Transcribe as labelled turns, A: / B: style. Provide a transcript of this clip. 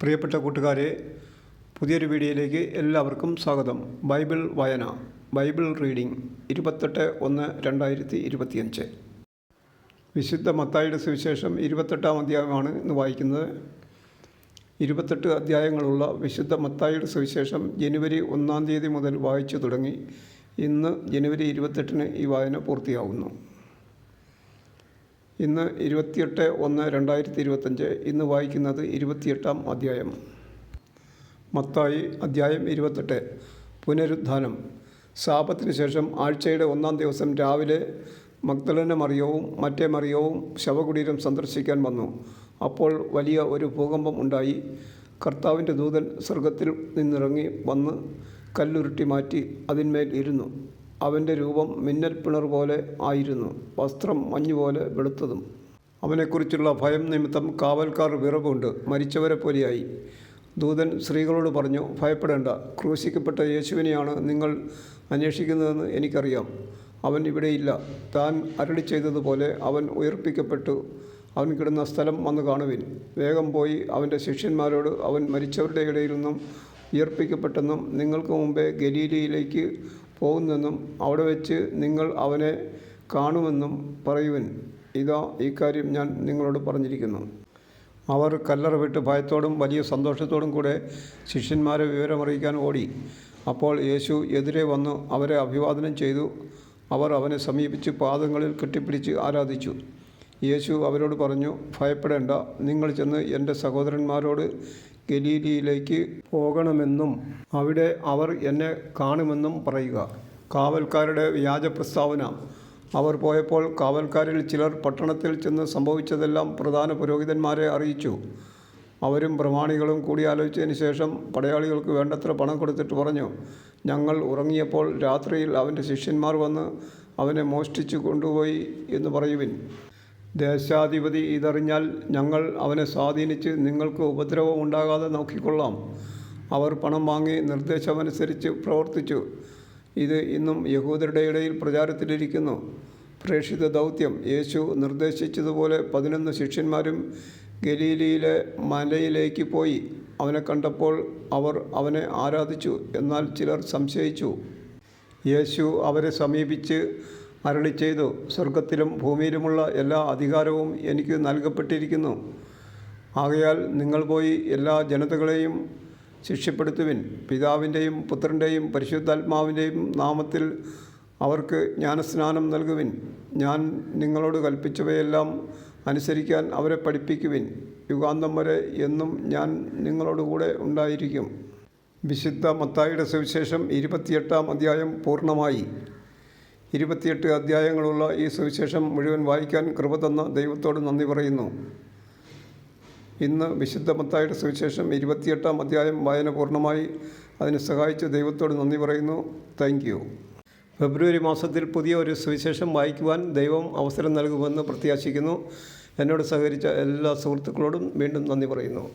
A: പ്രിയപ്പെട്ട കൂട്ടുകാരെ പുതിയൊരു വീഡിയോയിലേക്ക് എല്ലാവർക്കും സ്വാഗതം. ബൈബിൾ വായന ബൈബിൾ റീഡിംഗ് ഇരുപത്തെട്ട് ഒന്ന് രണ്ടായിരത്തി ഇരുപത്തിയഞ്ച് വിശുദ്ധ മത്തായിയുടെ സുവിശേഷം ഇരുപത്തെട്ടാം അധ്യായമാണ് ഇന്ന് വായിക്കുന്നത്. ഇരുപത്തെട്ട് അധ്യായങ്ങളുള്ള വിശുദ്ധ മത്തായിയുടെ സുവിശേഷം ജനുവരി ഒന്നാം തീയതി മുതൽ വായിച്ചു തുടങ്ങി. ഇന്ന് ജനുവരി ഇരുപത്തെട്ടിന് ഈ വായന പൂർത്തിയാകുന്നു ഇന്ന് ഇരുപത്തിയെട്ട് ഒന്ന് രണ്ടായിരത്തി ഇരുപത്തഞ്ച് ഇന്ന് വായിക്കുന്നത് ഇരുപത്തിയെട്ടാം അധ്യായം. മത്തായി അധ്യായം ഇരുപത്തെട്ട്. പുനരുദ്ധാനം. ശാപത്തിന് ശേഷം ആഴ്ചയുടെ ഒന്നാം ദിവസം രാവിലെ മഗ്ദലന മറിയവും മറ്റേ മറിയവും ശവകുടീരം സന്ദർശിക്കാൻ വന്നു. അപ്പോൾ വലിയ ഒരു ഭൂകമ്പം ഉണ്ടായി. കർത്താവിന്റെ ദൂതൻ സ്വർഗത്തിൽ നിന്നിറങ്ങി വന്ന് കല്ലുരുട്ടി മാറ്റി അതിന്മേൽ ഇരുന്നു. അവന്റെ രൂപം മിന്നൽപ്പിണർ പോലെ ആയിരുന്നു വസ്ത്രം മഞ്ഞു പോലെ വെളുത്തതും. അവനെക്കുറിച്ചുള്ള ഭയം നിമിത്തം കാവൽക്കാർ വിറവുണ്ട് മരിച്ചവരെ പോലെയായി. ദൂതൻ സ്ത്രീകളോട് പറഞ്ഞു ഭയപ്പെടേണ്ട ക്രൂശിക്കപ്പെട്ട യേശുവിനെയാണ് നിങ്ങൾ അന്വേഷിക്കുന്നതെന്ന് എനിക്കറിയാം. അവൻ ഇവിടെയില്ല. താൻ അരളി ചെയ്തതുപോലെ അവൻ ഉയർപ്പിക്കപ്പെട്ടു. അവൻ കിടന്ന സ്ഥലം വന്ന് കാണുവിൻ. വേഗം പോയി അവന്റെ ശിഷ്യന്മാരോട് അവൻ മരിച്ചവരുടെ ഇടയിൽ നിന്നും ഉയർപ്പിക്കപ്പെട്ടെന്നും നിങ്ങൾക്ക് മുമ്പേ ഗലീലയിലേക്ക് പോകുന്നെന്നും അവിടെ വെച്ച് നിങ്ങൾ അവനെ കാണുമെന്നും പറയുവൻ. ഇതാ ഇക്കാര്യം കാര്യം ഞാൻ നിങ്ങളോട് പറഞ്ഞിരിക്കുന്നു. അവർ കല്ലറ വിട്ട് ഭയത്തോടും വലിയ സന്തോഷത്തോടും കൂടെ ശിഷ്യന്മാരെ വിവരമറിയിക്കാൻ ഓടി. അപ്പോൾ യേശു എതിരെ വന്ന് അവരെ അഭിവാദനം ചെയ്തു. അവർ അവനെ സമീപിച്ച് പാദങ്ങളിൽ കെട്ടിപ്പിടിച്ച് ആരാധിച്ചു. യേശു അവരോട് പറഞ്ഞു ഭയപ്പെടേണ്ട. നിങ്ങൾ ചെന്ന് എന്റെ സഹോദരന്മാരോട് ഗലീലിയിലേക്ക് പോകണമെന്നും അവിടെ അവർ എന്നെ കാണുമെന്നും പറയുക. കാവൽക്കാരുടെ വ്യാജ പ്രസ്താവന അവർ പോയപ്പോൾ കാവൽക്കാരിൽ ചിലർ പട്ടണത്തിൽ ചെന്ന് സംഭവിച്ചതെല്ലാം പ്രധാന പുരോഹിതന്മാരെ അറിയിച്ചു. അവരും പ്രമാണികളും കൂടിയാലോചിച്ചതിന് ശേഷം പടയാളികൾക്ക് വേണ്ടത്ര പണം കൊടുത്തിട്ട് പറഞ്ഞു. ഞങ്ങൾ ഉറങ്ങിയപ്പോൾ രാത്രിയിൽ അവന്റെ ശിഷ്യന്മാർ വന്ന് അവനെ മോഷ്ടിച്ചു കൊണ്ടുപോയി എന്ന് പറയുവിൻ. ദേശാധിപതി ഇതറിഞ്ഞാൽ ഞങ്ങൾ അവനെ സ്വാധീനിച്ച് നിങ്ങൾക്ക് ഉപദ്രവം ഉണ്ടാകാതെ നോക്കിക്കൊള്ളാം. അവർ പണം വാങ്ങി നിർദ്ദേശമനുസരിച്ച് പ്രവർത്തിച്ചു. ഇത് ഇന്നും യഹൂദരുടെ ഇടയിൽ പ്രചാരത്തിലിരിക്കുന്നു. പ്രേക്ഷിത ദൗത്യം. യേശു നിർദ്ദേശിച്ചതുപോലെ പതിനൊന്ന് ശിഷ്യന്മാരും ഗലീലിയിലെ മലയിലേക്ക് പോയി. അവനെ കണ്ടപ്പോൾ അവർ അവനെ ആരാധിച്ചു എന്നാൽ ചിലർ സംശയിച്ചു. യേശു അവരെ സമീപിച്ച് അരളി ചെയ്തു. സ്വർഗത്തിലും ഭൂമിയിലുമുള്ള എല്ലാ അധികാരവും എനിക്ക് നൽകപ്പെട്ടിരിക്കുന്നു. ആകയാൽ നിങ്ങൾ പോയി എല്ലാ ജനതകളെയും ശിക്ഷപ്പെടുത്തുവിൻ. പിതാവിന്റെയും പുത്രന്റെയും പരിശുദ്ധാത്മാവിന്റെയും നാമത്തിൽ അവർക്ക് ജ്ഞാനസ്നാനം നൽകുവിൻ. ഞാൻ നിങ്ങളോട് കൽപ്പിച്ചവയെല്ലാം അനുസരിക്കാൻ അവരെ പഠിപ്പിക്കുവിൻ. യുഗാന്തം വരെ എന്നും ഞാൻ നിങ്ങളോടുകൂടെ ഉണ്ടായിരിക്കും. വിശുദ്ധ മത്തായിയുടെ സുവിശേഷം ഇരുപത്തിയെട്ടാം അധ്യായം പൂർണമായി. ഇരുപത്തിയെട്ട് അധ്യായങ്ങളുള്ള ഈ സുവിശേഷം മുഴുവൻ വായിക്കാൻ കൃപ തന്ന ദൈവത്തോട് നന്ദി പറയുന്നു. ഇന്ന് വിശുദ്ധ മത്തായുടെ സുവിശേഷം ഇരുപത്തിയെട്ടാം അധ്യായം വായന പൂർണമായി അതിന് സഹായിച്ച ദൈവത്തോട് നന്ദി പറയുന്നു. താങ്ക് യു ഫെബ്രുവരി മാസത്തിൽ പുതിയ ഒരു സുവിശേഷം വായിക്കുവാൻ ദൈവം അവസരം നൽകുമെന്ന് പ്രത്യാശിക്കുന്നു. എന്നോട് സഹകരിച്ച എല്ലാ സുഹൃത്തുക്കളോടും വീണ്ടും നന്ദി പറയുന്നു.